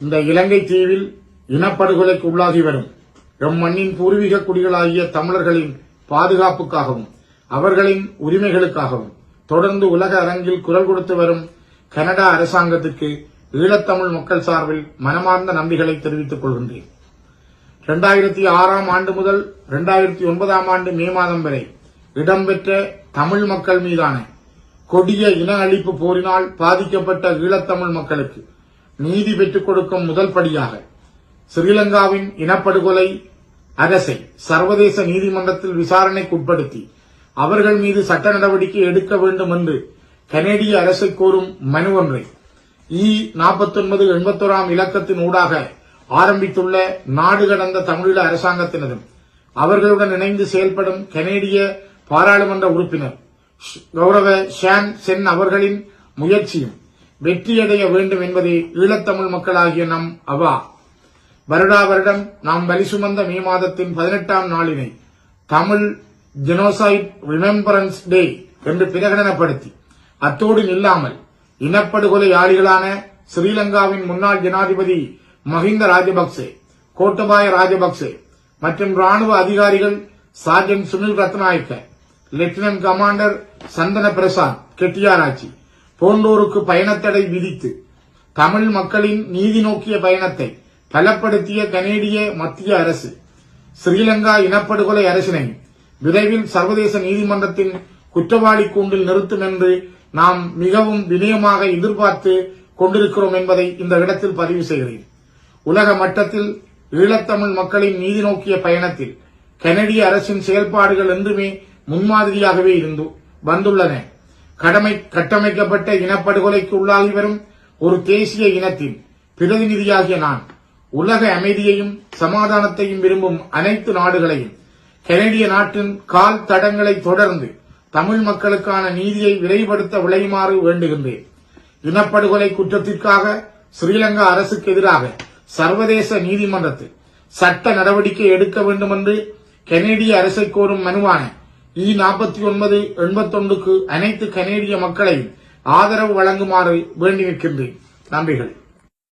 இந்த இலங்கை தீவில் இனப்படுகொலைக்கு உள்ளாகி வரும் எம் மண்ணின் பூர்வீக குடிகளாகிய தமிழர்களின் பாதுகாப்புக்காகவும் அவர்களின் உரிமைகளுக்காகவும் தொடர்ந்து உலக அரங்கில் குரல் கொடுத்து வரும் கனடா அரசாங்கத்திற்கு ஈழத்தமிழ் மக்கள் சார்பில் மனமார்ந்த நம்பிகளை தெரிவித்துக் கொள்கின்றேன். இரண்டாயிரத்தி ஆறாம் ஆண்டு முதல் இரண்டாயிரத்தி ஒன்பதாம் ஆண்டு மே மாதம் வரை இடம்பெற்ற தமிழ் மக்கள் மீதான கொடிய இன அழிப்பு போரினால் பாதிக்கப்பட்ட ஈழத்தமிழ் மக்களுக்கு நீதி பெற்றுக் கொடுக்கும் முதல் படியாக ஸ்ரீலங்காவின் இனப்படுகொலை அரசை சர்வதேச நீதிமன்றத்தில் விசாரணைக்கு உட்படுத்தி அவர்கள் மீது சட்ட நடவடிக்கை எடுக்க வேண்டும் என்று கனேடிய அரசை கோரும் மனு ஒன்றை இ நாற்பத்தொன்பது எண்பத்தோராம் இலக்கத்தின் ஊடாக ஆரம்பித்துள்ள நாடு கடந்த தமிழீழ அரசாங்கத்தினரும் அவர்களுடன் இணைந்து செயல்படும் கனேடிய பாராளுமன்ற உறுப்பினர் கௌரவ ஷான் சென் அவர்களின் முயற்சியும் வெற்றியடைய வேண்டும் என்பதே ஈழத்தமிழ் மக்களாகிய நம் அவா. வருடா வருடம் நாம் வலி சுமந்த மே மாதத்தின் பதினெட்டாம் நாளினை தமிழ் ஜெனோசைட் ரிமெம்பரன்ஸ் டே என்று பிரகடனப்படுத்தி அத்தோடு நில்லாமல் இனப்படுகொலை ஆளிகளான ஸ்ரீலங்காவின் முன்னாள் ஜனாதிபதி மஹிந்த ராஜபக்சே கோட்டபாய ராஜபக்சே மற்றும் ராணுவ அதிகாரிகள் sergeant Sunil Ratnayake lieutenant commander Chandana Prasad Kettiarachchi போன்றோருக்கு பயணத்தடை விதித்து தமிழ் மக்களின் நீதி நோக்கிய பயணத்தை பலப்படுத்திய கனேடிய மத்திய அரசு ஸ்ரீலங்கா இனப்படுகொலை அரசினை விரைவில் சர்வதேச நீதிமன்றத்தின் குற்றவாளி கூண்டில் நிறுத்தும் என்று நாம் மிகவும் வினயமாக எதிர்பார்த்து கொண்டிருக்கிறோம் என்பதை இந்த இடத்தில் பதிவு செய்கிறேன். உலக மட்டத்தில் ஈழத்தமிழ் மக்களின் நீதி நோக்கிய பயணத்தில் கனடிய அரசின் செயல்பாடுகள் என்றுமே முன்மாதிரியாகவே இருந்து வந்துள்ளன. கடமை கட்டமைக்கப்பட்ட இனப்படுகொலைக்கு உள்ளாகி வரும் ஒரு தேசிய இனத்தின் பிரதிநிதியாகிய நான் உலக அமைதியையும் சமாதானத்தையும் விரும்பும் அனைத்து நாடுகளையும் கனடிய நாட்டின் கால் தடங்களை தொடர்ந்து தமிழ் மக்களுக்கான நீதியை விரைவுபடுத்த விளையுமாறு வேண்டுகின்றேன். இனப்படுகொலை குற்றத்திற்காக ஸ்ரீலங்கா அரசுக்கு எதிராக சர்வதேச நீதிமன்றத்தில் சட்ட நடவடிக்கை எடுக்க வேண்டும் என்று கனேடிய அரசை கோரும் மனுவான இ நாற்பத்தி ஒன்பது எண்பத்தொன்றுக்கு அனைத்து கனேடிய மக்களையும் ஆதரவு வழங்குமாறு வேண்டி நிற்கின்றேன். நன்றிகள்.